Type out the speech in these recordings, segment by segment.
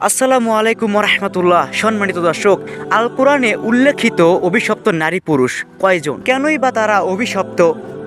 আসসালামু আলাইকুম রহমতুল্লাহ সম্মানিত দর্শক আল কোরআনে উল্লেখিত অভিশপ্ত নারী পুরুষ কয়জন? কেনই বা তারা অভিশপ্ত,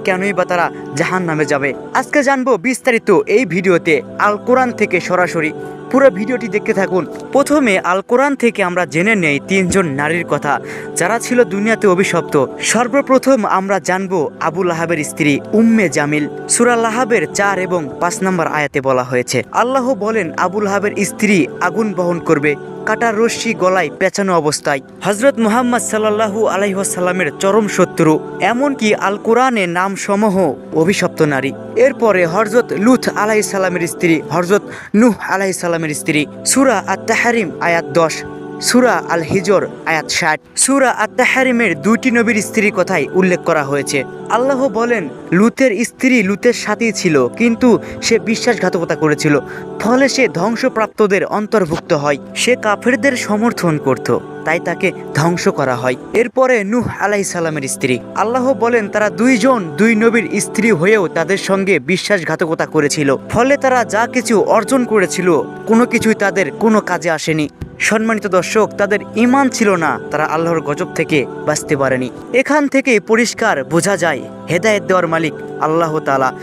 কেনই বা তারা জাহান নামে যাবে? আজকে জানব বিস্তারিত এই ভিডিওতে আল কোরআন থেকে সরাসরি পুরো ভিডিওটি দেখতে থাকুন। প্রথমে আল কোরআন থেকে আমরা জেনে নেই তিনজন নারীর কথা। যারা ছিল দুনিয়াতে অভিশপ্ত। সর্বপ্রথম আমরা জানব আবুল আহাবের স্ত্রী উম্মে জামিল। সুরা লাহাবের চার এবং পাঁচ নম্বর আয়াতে বলা হয়েছে, আল্লাহ বলেন আবুল আহাবের স্ত্রী আগুন বহন করবে, কাটার রশ্মি গলায় পেঁচানো অবস্থায়। হজরত মুহাম্মদ সাল্লাহু আলাইসাল্লামের চরম শত্রু, এমনকি আল কোরআনে নাম সমূহ অভিশপ্ত নারী। এরপরে হরজত লুথ আলাহি সাল্লামের স্ত্রী হরজত নুহ আলাহি সাল্লামের স্ত্রী। সুরা আত্মাহারিম আয়াত দশ। সুরা আল হিজর আয়াত ষাট। সুরা আত্মাহারিমের দুইটি নবীর স্ত্রীর কথাই উল্লেখ করা হয়েছে। আল্লাহ বলেন, লুতের স্ত্রী লুতের সাথেই ছিল, কিন্তু সে বিশ্বাসঘাতকতা করেছিল। ফলে সে ধ্বংসপ্রাপ্তদের অন্তর্ভুক্ত হয়। সে কাফেরদের সমর্থন করত। তাই তাকে ধ্বংস করা হয়। এরপরে নুহ আলাই সালামের স্ত্রী। আল্লাহ বলেন, তারা দুইজন দুই নবীর স্ত্রী হয়েও তাদের সঙ্গে বিশ্বাসঘাতকতা করেছিল। ফলে তারা যা কিছু অর্জন করেছিল, কোনো কিছুই তাদের কোনো কাজে আসেনি। সম্মানিত দর্শক, তাদের ইমান ছিল না। তারা আল্লাহর গজব থেকে বাঁচতে পারেনি। এখান থেকে পরিষ্কার বোঝা যায়, হেদায়েত দেওয়ার মালিক আল্লাহ তালা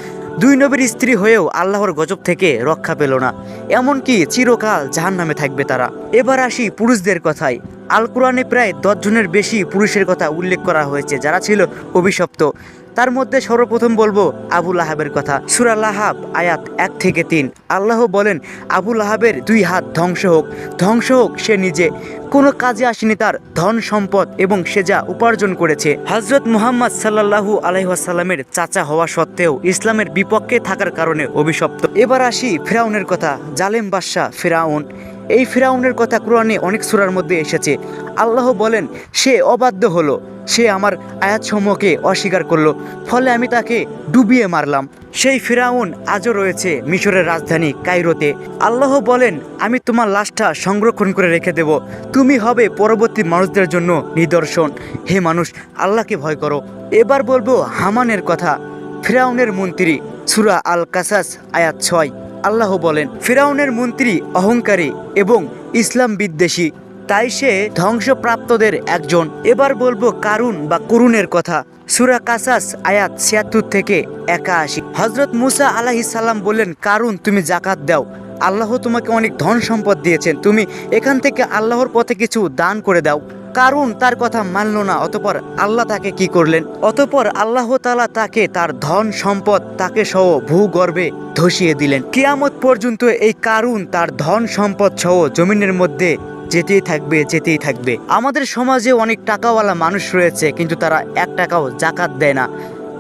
দুই নবীর স্ত্রী হয়েও আল্লাহর গজব থেকে রক্ষা পেল না। এমনকি চিরকাল জাহান নামে থাকবে তারা। এবার আসি পুরুষদের কথায়। আল কোরআনে প্রায় দশজনের বেশি পুরুষের কথা উল্লেখ করা হয়েছে, যারা ছিল অভিশপ্ত। তার মধ্যে সর্বপ্রথম বলব আবুল আহাবের কথা। সুরা লাহাব, আয়াত এক থেকে তিন। আল্লাহ বলেন আবুল আহাবের দুই হাত ধ্বংস হোক। ধ্বংস হোক, সে নিজে। কোনো কাজে আসেনি তার ধন, সম্পদ এবং সে যা উপার্জন করেছে। হজরত মুহাম্মদ সাল্লাহু আলহাসাল্লামের চাচা হওয়া সত্ত্বেও ইসলামের বিপক্ষে থাকার কারণে অভিশপ্ত। এবার আসি ফেরাউনের কথা। জালেম বাদশাহ ফেরাউন এই ফেরাউনের কথা কোরআনে অনেক সুরার মধ্যে এসেছে। আল্লাহ বলেন, সে অবাধ্য হলো, সে আমার আয়াতসমূহকে অস্বীকার করল, ফলে আমি তাকে ডুবিয়ে মারলাম। সেই ফেরাউন আজও রয়েছে মিশরের রাজধানী কাইরোতে আল্লাহ বলেন, আমি তোমার লাশটা সংরক্ষণ করে রেখে দেব। তুমি হবে পরবর্তী মানুষদের জন্য নিদর্শন। হে মানুষ, আল্লাহকে ভয় করো। এবার বলব হামানের কথা। ফেরাউনের মন্ত্রী সুরা আল কাসাস, আয়াত ছয়। আল্লাহ বলেন, ফেরাউনের মন্ত্রী, অহংকারী এবং ইসলাম বিদ্বেষী। তাই সে ধ্বংসপ্রাপ্তদের একজন। এবার বলব কারুন বা করুণের কথা। সুরা কাসাস, আয়াত ছিয়াত্তর থেকে একা একাশি। হজরত মুসা আলাহি সাল্লাম বললেন, কারুন, তুমি জাকাত দাও। আল্লাহ তোমাকে অনেক ধন সম্পদ দিয়েছেন। তুমি এখান থেকে আল্লাহর পথে কিছু দান করে দাও। কারণ তার কথা মানল না, অতপর আল্লাহ তাকে কি করলেন? অতপর আল্লাহ তালা তাকে তার ধন সম্পদ তাকে সহ ভূগর্ভে ধসিয়ে দিলেন। কিয়ামত পর্যন্ত এই কারুন তার ধন সম্পদ সহ জমিনের মধ্যে যেতেই থাকবে যেতেই থাকবে। আমাদের সমাজে অনেক টাকাওয়ালা মানুষ রয়েছে, কিন্তু তারা এক টাকাও জাকাত দেয় না।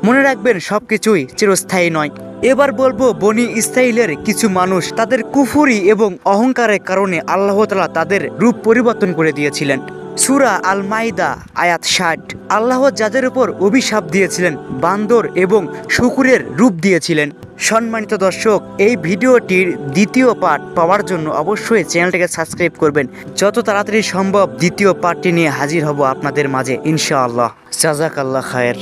মনে রাখবেন সব কিছুই চিরস্থায়ী নয়। এবার বলব, বনি ইসরাইলের কিছু মানুষ তাদের কুফুরি এবং অহংকারের কারণে আল্লাহ তালা তাদের রূপ পরিবর্তন করে দিয়েছিলেন। সুরা আল মাইদা আয়াত ষাট। আল্লাহ যাদের উপর অভিশাপ দিয়েছিলেন, বান্দর এবং শুকুরের রূপ দিয়েছিলেন। সম্মানিত দর্শক, এই ভিডিওটির দ্বিতীয় পার্ট পাওয়ার জন্য অবশ্যই চ্যানেলটিকে সাবস্ক্রাইব করবেন। যত তাড়াতাড়ি সম্ভব দ্বিতীয় পার্টটি নিয়ে হাজির হব আপনাদের মাঝে, ইনশাআল্লাহ। জাজাক আল্লাহ খায়ের।